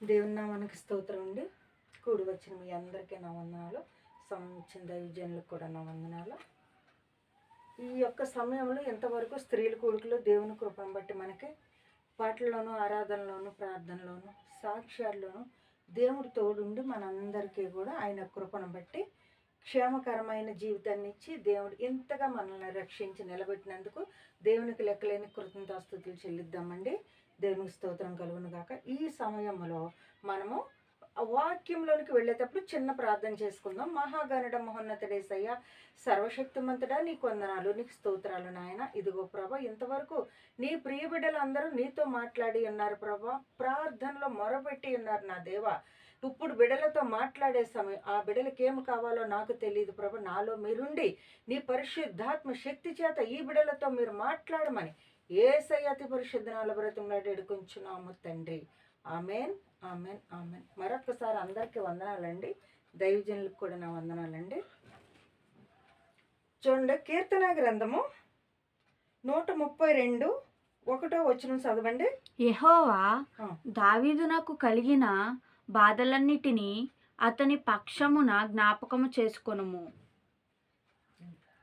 దేవుని నామానికి స్తోత్రం అండి. కూడి వచ్చిన మీ అందరికీ నా వందనాలు. సంబంధించిన దైవజనులకు కూడా నా వందనాలు. ఈ యొక్క సమయంలో ఇంతవరకు స్త్రీల కొడుకులు దేవుని కృపను బట్టి మనకి పాటల్లోనూ ఆరాధనలోను ప్రార్థనలోనూ సాక్ష్యాల్లోనూ దేవుడు తోడుండి మనందరికీ కూడా ఆయన కృపను బట్టి క్షేమకరమైన జీవితాన్ని ఇచ్చి దేవుడు ఇంతగా మనల్ని రక్షించి నిలబెట్టినందుకు దేవునికి లెక్కలేని కృతజ్ఞతాస్థుతులు చెల్లిద్దామండి. దేవునికి స్తోత్రం కలుగును గాక ఈ సమయంలో మనము వాక్యంలోనికి వెళ్ళేటప్పుడు చిన్న ప్రార్థన చేసుకుందాం. మహాగణుడ మహోన్నతుడేసయ్య సర్వశక్తిమంతుడా నీ కొందనాలు నీకు స్తోత్రాలు నాయన. ఇదిగో ప్రభా ఇంతవరకు నీ ప్రియ బిడ్డలందరూ నీతో మాట్లాడి ఉన్నారు ప్రభా. ప్రార్థనలో మొరపెట్టి ఉన్నారు నా దేవా. ఇప్పుడు బిడలతో మాట్లాడే సమయం ఆ బిడలకి ఏం కావాలో నాకు తెలియదు ప్రభ. నాలో మీరుండి నీ పరిశుద్ధాత్మ శక్తి చేత ఈ బిడలతో మీరు మాట్లాడమని ఏ అతి పరిశుద్ధ నలభరతంలాడు ఎడుకుంటున్నాము తండ్రి. Amen amen amen. మరొకసారి అందరికీ వందనాలండి. దైవజనులకు కూడా నా వందనాలండి. చూడండి కీర్తన గ్రంథము నూట ముప్పై రెండు ఒకటో వచ్చిన చదవండి. యెహోవా. దావీదునకు కలిగిన బాధలన్నిటినీ అతని పక్షమున జ్ఞాపకము చేసుకొనుము.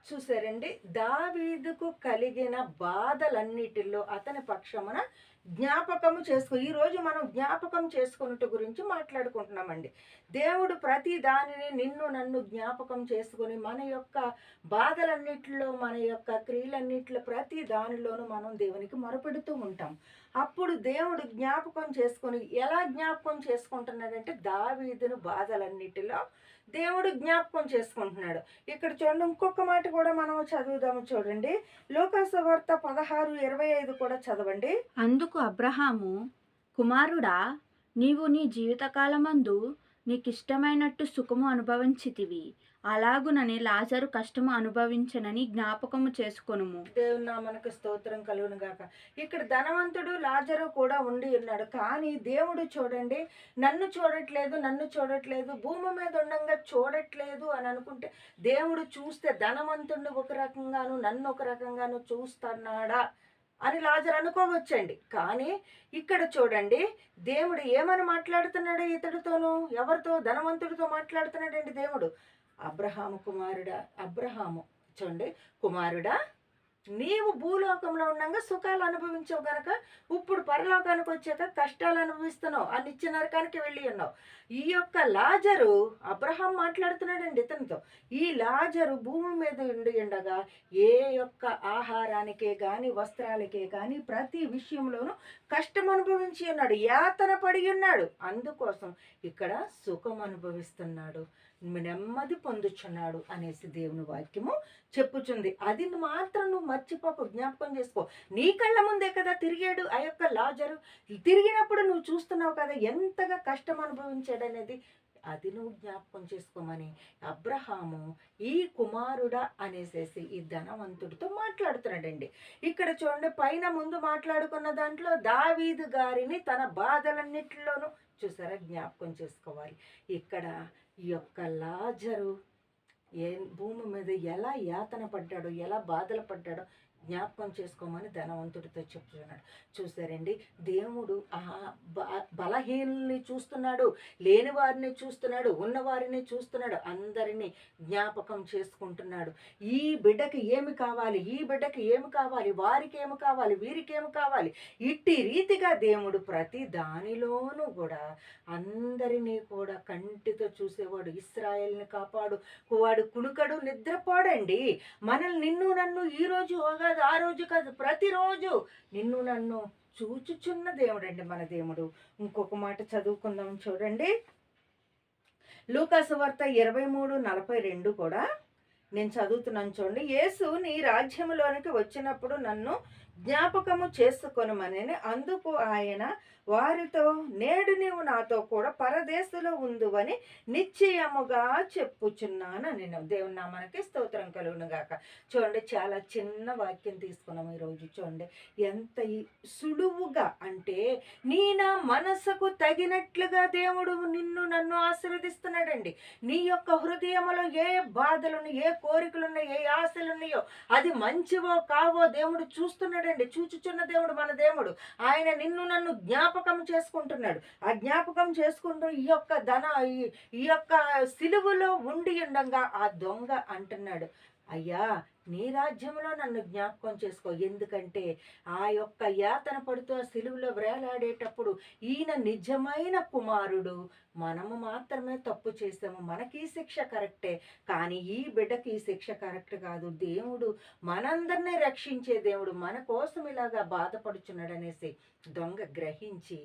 చూసారండి దావీదుకు కలిగిన బాధలన్నిటిలో అతని పక్షమున జ్ఞాపకము చేసుకో ఈరోజు మనం జ్ఞాపకం చేసుకున్నట్టు గురించి మాట్లాడుకుంటున్నామండి. దేవుడు ప్రతి దానిని నిన్ను నన్ను జ్ఞాపకం చేసుకొని మన యొక్క బాధలన్నిటిలో మన యొక్క క్రియలన్నిటిలో ప్రతి దానిలోనూ మనం దేవునికి మొరపెడుతూ ఉంటాం. అప్పుడు దేవుడు జ్ఞాపకం చేసుకొని ఎలా జ్ఞాపకం చేసుకుంటున్నాడంటే దావీదును బాధలన్నిటిలో దేవుడు జ్ఞాపకం చేసుకుంటున్నాడు. ఇక్కడ చూడండి ఇంకొక మాట కూడా మనం చదువుదాము చూడండి. లోకాసు వార్త పదహారు ఇరవై ఐదు కూడా చదవండి. అందుకు అబ్రహాము కుమారుడా నీవు నీ జీవితకాలమందు నీకిష్టమైనట్టు సుఖము అనుభవించితివి. అలాగునని లాజరు కష్టము అనుభవించనని జ్ఞాపకము చేసుకొనుము. దేవుని నామనకు స్తోత్రం కలుగును గాక. ఇక్కడ ధనవంతుడు లాజరు కూడా ఉండి ఉన్నాడు. కానీ దేవుడు చూడండి నన్ను చూడట్లేదు నన్ను చూడట్లేదు భూమి మీద ఉండంగా చూడట్లేదు అని అనుకుంటే దేవుడు చూస్తే ధనవంతుడిని ఒక రకంగాను నన్ను ఒక రకంగాను చూస్తున్నాడా అని లాజర్ అనుకోవచ్చండి. కానీ ఇక్కడ చూడండి దేవుడు ఏమని మాట్లాడుతున్నాడు ఇతడితోనూ? ఎవరితో? ధనవంతుడితో మాట్లాడుతున్నాడండి దేవుడు. అబ్రహాము కుమారుడా అబ్రహాము చూడండి కుమారుడా నీవు భూలోకంలో ఉండగా సుఖాలు అనుభవించావు గనక ఇప్పుడు పరలోకానికి వచ్చాక కష్టాలు అనుభవిస్తున్నావు ఆ నిత్య నరకానికి వెళ్ళి ఉన్నావు. ఈ యొక్క లాజరు అబ్రహాం మాట్లాడుతున్నాడండి ఇతనితో ఈ లాజరు భూమి మీద ఉండి ఉండగా ఏ యొక్క ఆహారానికే కానీ వస్త్రాలకే కానీ ప్రతి విషయంలోనూ కష్టం అనుభవించి ఉన్నాడు యాతన పడి ఉన్నాడు. అందుకోసం ఇక్కడ సుఖం అనుభవిస్తున్నాడు నెమ్మది పొందుచున్నాడు అనేసి దేవుని వాక్యము చెప్పుచుంది. అది మాత్రం నువ్వు మర్చిపోకు జ్ఞాపకం చేసుకో. నీ కళ్ళ ముందే కదా తిరిగాడు ఆ యొక్క లాజరు. తిరిగినప్పుడు నువ్వు చూస్తున్నావు కదా ఎంతగా కష్టం అనుభవించాడనేది. అది నువ్వు జ్ఞాపకం చేసుకోమని అబ్రహాము ఈ కుమారుడా అనేసేసి ఈ ధనవంతుడితో మాట్లాడుతున్నాడండి. ఇక్కడ చూడండి పైన ముందు మాట్లాడుకున్న దాంట్లో దావీదు గారిని తన బాధలన్నిటిలోనూ చూసారా? జ్ఞాపకం చేసుకోవాలి. ఇక్కడ ఈ యొక్క లాజరు ఏ భూమి మీద ఎలా యాతన పడ్డాడో ఎలా బాధలు పడ్డాడో జ్ఞాపకం చేసుకోమని ధనవంతుడితో చెప్తున్నాడు. చూసారండి? దేవుడు ఆ బ- బలహీనుల్ని చూస్తున్నాడు లేని వారిని చూస్తున్నాడు ఉన్నవారిని చూస్తున్నాడు అందరినీ జ్ఞాపకం చేసుకుంటున్నాడు. ఈ బిడ్డకి ఏమి కావాలి? ఈ బిడ్డకి ఏమి కావాలి? వారికి ఏమి కావాలి? వీరికి ఏమి కావాలి? ఇట్టి రీతిగా దేవుడు ప్రతి దానిలోనూ కూడా అందరినీ కూడా కంటితో చూసేవాడు. ఇస్రాయల్ని కాపాడు. వాడు కుణుకడు నిద్రపోడండి. మనల్ని నిన్ను నన్ను ఈరోజు రోజు కాదు ఆ రోజు కాదు ప్రతిరోజు నిన్ను నన్ను చూచుచున్న దేవుడండి మన దేవుడు. ఇంకొక మాట చదువుకుందాం చూడండి. లూకాసు వార్త ఇరవై మూడు నలభై రెండు కూడా నేను చదువుతున్నాను చూడండి. యేసు నీ రాజ్యంలోనికి వచ్చినప్పుడు నన్ను జ్ఞాపకము చేసుకొనమని అందుకు ఆయన వారితో నేడు నీవు నాతో కూడా పరదేశంలో ఉందువని నిశ్చయముగా చెప్పుచున్నాను నేను దేవుని మనకి స్తోత్రం కలుగును గాక. చూడండి చాలా చిన్న వాక్యం తీసుకున్నాము ఈరోజు చూడండి. ఎంత ఈ- సులువుగా అంటే నీ నా మనసుకు తగినట్లుగా దేవుడు నిన్ను నన్ను ఆశీర్వదిస్తున్నాడండి. నీ యొక్క హృదయంలో ఏ బాధలున్నాయి ఏ కోరికలున్నాయి ఏ ఆశలున్నాయో అది మంచివో కావో దేవుడు చూస్తున్నాడండి. చూచుచున్న దేవుడు మన దేవుడు. ఆయన నిన్ను నన్ను జ్ఞాపకం చేసుకుంటున్నాడు. ఆ జ్ఞాపకం చేసుకుంటూ ఈ యొక్క ధన ఈ- ఈ యొక్క సిలువలో ఉండి ఉండగా ఆ దొంగ అంటున్నాడు. అయ్యా నీ రాజ్యంలో నన్ను జ్ఞాపకం చేసుకో. ఎందుకంటే ఆ యొక్క యాతన పడుతూ ఆ సిలువలో వేలాడేటప్పుడు ఈయన నిజమైన కుమారుడు. మనము మాత్రమే తప్పు చేసాము మనకి ఈ శిక్ష కరెక్టే. కానీ ఈ బిడ్డకి ఈ శిక్ష కరెక్ట్ కాదు. దేవుడు మనందరినీ రక్షించే దేవుడు మన కోసం ఇలాగా బాధపడుచున్నాడు అనేసి దొంగ గ్రహించి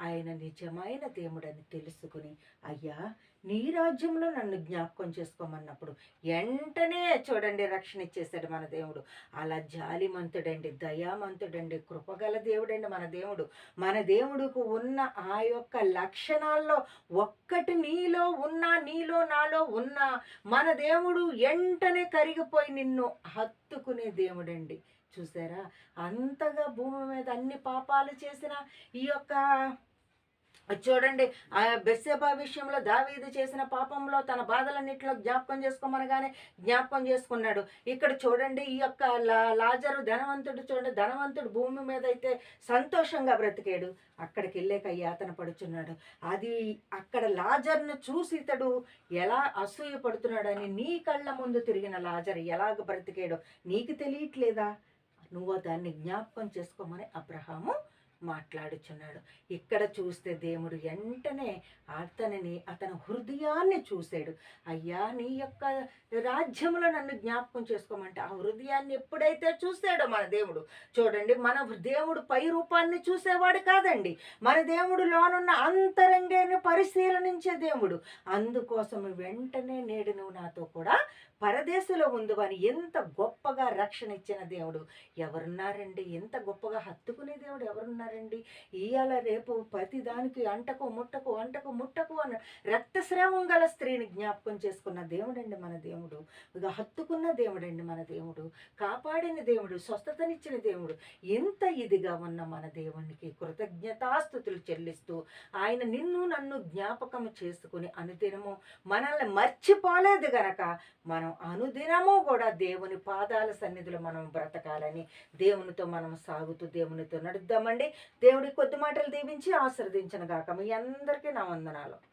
ఆయన నిజమైన దేవుడని తెలుసుకుని అయ్యా నీ రాజ్యంలో నన్ను జ్ఞాపకం చేసుకోమన్నప్పుడు వెంటనే చూడండి రక్షణ ఇచ్చేసాడు మన దేవుడు. అలా జాలిమంతుడండి దయామంతుడండి కృపగల దేవుడండి మన దేవుడు. మన దేవుడుకు ఉన్న ఆ యొక్క లక్షణాల్లో ఒక్కటి నీలో ఉన్నా నీలో నాలో ఉన్నా మన దేవుడు వెంటనే కరిగిపోయి నిన్ను హత్తుకునే దేవుడండి. చూసారా? అంతగా భూమి మీద అన్ని పాపాలు చేసిన ఈ యొక్క చూడండి ఆ బెస్సేబా విషయంలో దావీదు చేసిన పాపంలో తన బాధలన్నింటిలో జ్ఞాపకం చేసుకోమనగానే జ్ఞాపకం చేసుకున్నాడు. ఇక్కడ చూడండి ఈ యొక్క లా- లాజరు ధనవంతుడు చూడండి ధనవంతుడు భూమి మీద అయితే సంతోషంగా బ్రతికాడు. అక్కడికి వెళ్ళాక యాతన పడుచున్నాడు. అది అక్కడ లాజర్ను చూసి ఇతడు ఎలా అసూయ పడుతున్నాడని నీ కళ్ళ ముందు తిరిగిన లాజర్ ఎలాగ బ్రతికాడో నీకు తెలియట్లేదా? నువ్వు దాన్ని జ్ఞాపకం చేసుకోమని అబ్రహాము మాట్లాడుచున్నాడు. ఇక్కడ చూస్తే దేవుడు వెంటనే అతనిని అతని హృదయాన్ని చూశాడు. అయ్యా నీ యొక్క రాజ్యంలో నన్ను జ్ఞాపకం చేసుకోమంటే ఆ హృదయాన్ని ఎప్పుడైతే చూశాడో మన దేవుడు? చూడండి మన దేవుడు పై రూపాన్ని చూసేవాడు కాదండి. మన దేవుడు లోనున్న అంతరంగాన్ని పరిశీలనించే దేవుడు. అందుకోసం వెంటనే నేడు నువ్వు నాతో కూడా పరదేశంలో ఉందు ఎంత గొప్పగా రక్షణ ఇచ్చిన దేవుడు. ఎవరున్నారండి? ఎంత గొప్పగా హత్తుకునే దేవుడు ఎవరున్నారండి? ఇవాళ రేపు ప్రతి దానికి అంటకు ముట్టకు అంటకు ముట్టకు అన్న రక్తస్రావం గల స్త్రీని జ్ఞాపకం చేసుకున్న దేవుడండి మన దేవుడు. ఇక హత్తుకున్న దేవుడండి మన దేవుడు. కాపాడిన దేవుడు స్వస్థతనిచ్చిన దేవుడు. ఎంత ఇదిగా ఉన్న మన దేవునికి కృతజ్ఞతాస్థుతులు చెల్లిస్తూ ఆయన నిన్ను నన్ను జ్ఞాపకం చేసుకుని అనుదినము మనల్ని మర్చిపోలేదు గనక మనం అనుదినము కూడా దేవుని పాదాల సన్నిధిలో మనం బ్రతకాలని దేవునితో మనం సాగుతూ దేవునితో నడుద్దామండి. దేవుడి కొద్ది మాటలు దీవించి ఆశ్రదించను గాక. మీ అందరికీ నా వందనాలు.